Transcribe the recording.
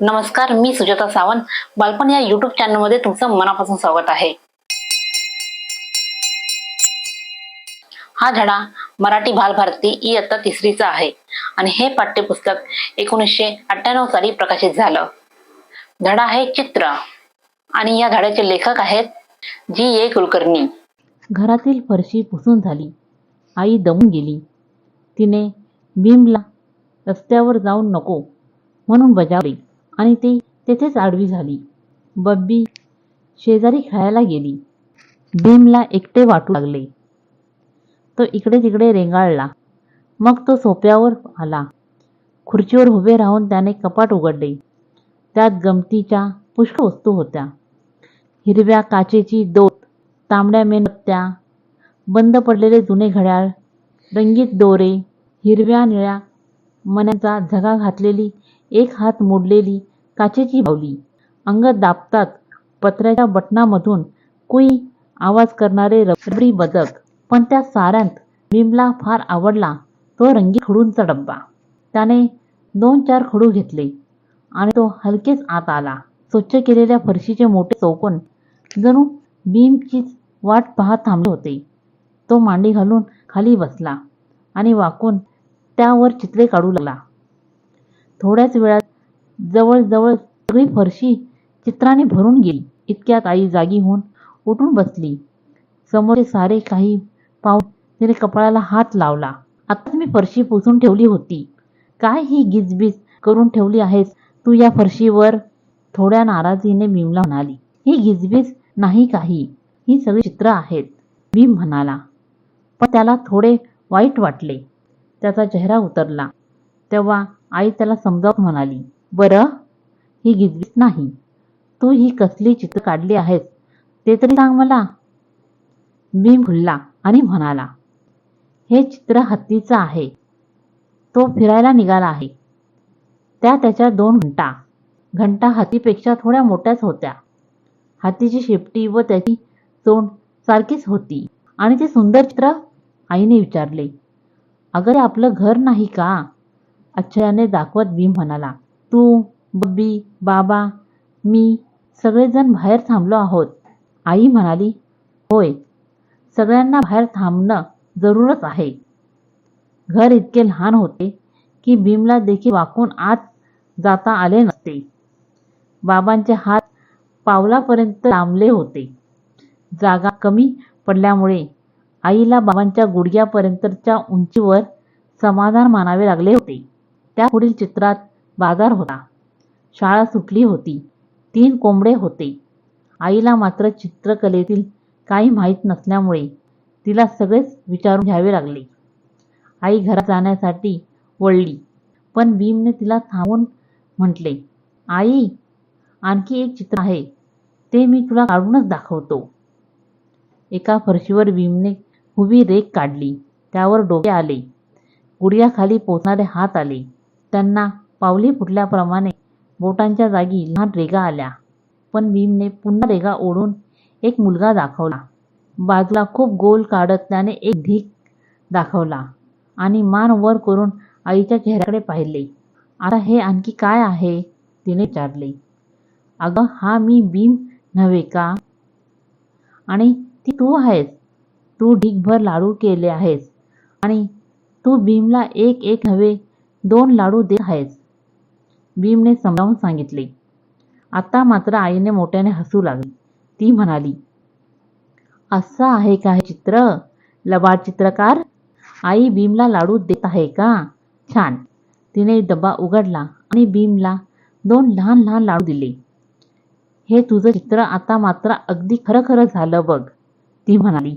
नमस्कार मी सुजाता सावंत. बालपण या युट्यूब चॅनलमध्ये तुमचं मनापासून स्वागत आहे. हा धडा मराठी बालभारती इयत्ता तिसरीचा आहे. आणि हे पाठ्यपुस्तक एकोणीसशे अठ्ठ्याण्णव साली प्रकाशित झालं. धडा आहे चित्र. आणि या धड्याचे लेखक आहेत जी ए कुलकर्णी. घरातील फरशी पुसून झाली. आई दमून गेली. तिने भीमला रस्त्यावर जाऊन नको. म्हणून बजावली आणि ती तेथेच आडवी झाली. बब्बी शेजारी खेळायला गेली. भीमला एकटे वाटू लागले. तो इकडे तिकडे रेंगाळला. मग तो सोप्यावर आला. खुर्चीवर उभे राहून त्याने कपाट उघडले. त्यात गमतीच्या पुष्कळ वस्तू होत्या. हिरव्या काचेची दोत तांबड्या मेणबत्त्या बंद पडलेले जुने घड्याळ रंगीत दोरे हिरव्या निळ्या मनाचा झगा घातलेली एक हात मोडलेली काचेची बावली. अंग दाबतात पत्र्याच्या बटनामधून कुई आवाज करणारे रबरी बदक. पण त्या साऱ्यांत भीमला फार आवडला तो रंगी खडूंचा डब्बा. त्याने दोन चार खडू घेतले आणि तो हलकेच आत आला. स्वच्छ केलेल्या फरशीचे मोठे चौकोन जणू भीमचीच वाट पाहत थांबले होते. तो मांडी घालून खाली बसला आणि वाकून त्यावर चित्रे काढू लागला. थोड्याच वेळात जवळजवळ सगळी फरशी चित्राने भरून गेली. इतक्यात आई जागी होऊन उठून बसली. समोरचे सारे काही पाहून तिने कपाळाला हात लावला. आताच मी फरशी पुसून ठेवली होती. काय ही गिजबीज करून ठेवली आहेस? तू या फरशीवर? थोड्या नाराजीने मिमला म्हणाली. ही गिजबीज नाही काही. ही सगळी चित्र आहेत भीम म्हणाला. पण त्याला थोडे वाईट वाटले. त्याचा चेहरा उतरला. तेव्हा आई त्याला समजावत म्हणाली बरं ही गिजलीच नाही. तू ही कसली चित्र काढली आहेस ते तरी सांग मला. भीम खुल्ला आणि म्हणाला हे चित्र हत्तीचं आहे. तो फिरायला निघाला आहे. त्या त्याच्या दोन घंटा घंटा हत्तीपेक्षा थोड्या मोठ्याच होत्या. हत्तीची शेपटी व त्याची तोंड सारखीच होती आणि ते सुंदर चित्र आईने विचारले. अगं ते आपलं घर नाही का? अच्छयाने दाखवत भीम म्हणाला तू बब्बी बाबा मी सगळेजण बाहेर थांबलो आहोत. आई म्हणाली होय सगळ्यांना बाहेर थांबणं जरूरच आहे. घर इतके लहान होते की भीमला देखील वाकून आत जाता आले नसते. बाबांचे हात पावलापर्यंत लांबले होते. जागा कमी पडल्यामुळे आईला बाबांच्या गुडघ्यापर्यंतच्या उंचीवर समाधान मानावे लागले होते. त्या पुढील चित्रात बाजार होता. शाळा सुटली होती. तीन कोंबडे होते. आईला मात्र चित्रकलेतील काही माहीत नसल्यामुळे तिला सगळेच विचारून घ्यावे लागले. आई घरात जाण्यासाठी वळली पण भीमने तिला थांबून म्हटले आई आणखी एक चित्र आहे. ते मी तुला काढूनच दाखवतो. एका फरशीवर भीमने हुवी रेख काढली. त्यावर डोके आले. गुडघ्याखाली पोचणारे हात आले. त्यांना पावली फुटल्याप्रमाणे बोटांच्या जागी लहान रेगा आल्या. पण भीमने पुन्हा रेगा ओढून एक मुलगा दाखवला. बाजूला खूप गोल काढत त्याने एक ढीक दाखवला आणि मान वर करून आईच्या चेहऱ्याकडे पाहिले. आता हे आणखी काय आहे? तिने विचारले. अगं हा मी भीम नव्हे का? आणि ती तू आहेस? तू ढीकभर लाडू केले आहेस. आणि तू भीमला एक एक नव्हे दोन लाडू देत आहेस. भीमने समजावून सांगितले. आता मात्र आईने मोठ्याने हसू लागली. ती म्हणाली असं आहे का हे चित्र? लबाड चित्रकार? आई भीमला लाडू देत आहे का? छान. तिने डबा उघडला आणि भीमला दोन लहान लहान लाडू दिले. हे तुझं चित्र आता मात्र अगदी खरं खरं झालं बघ ती म्हणाली.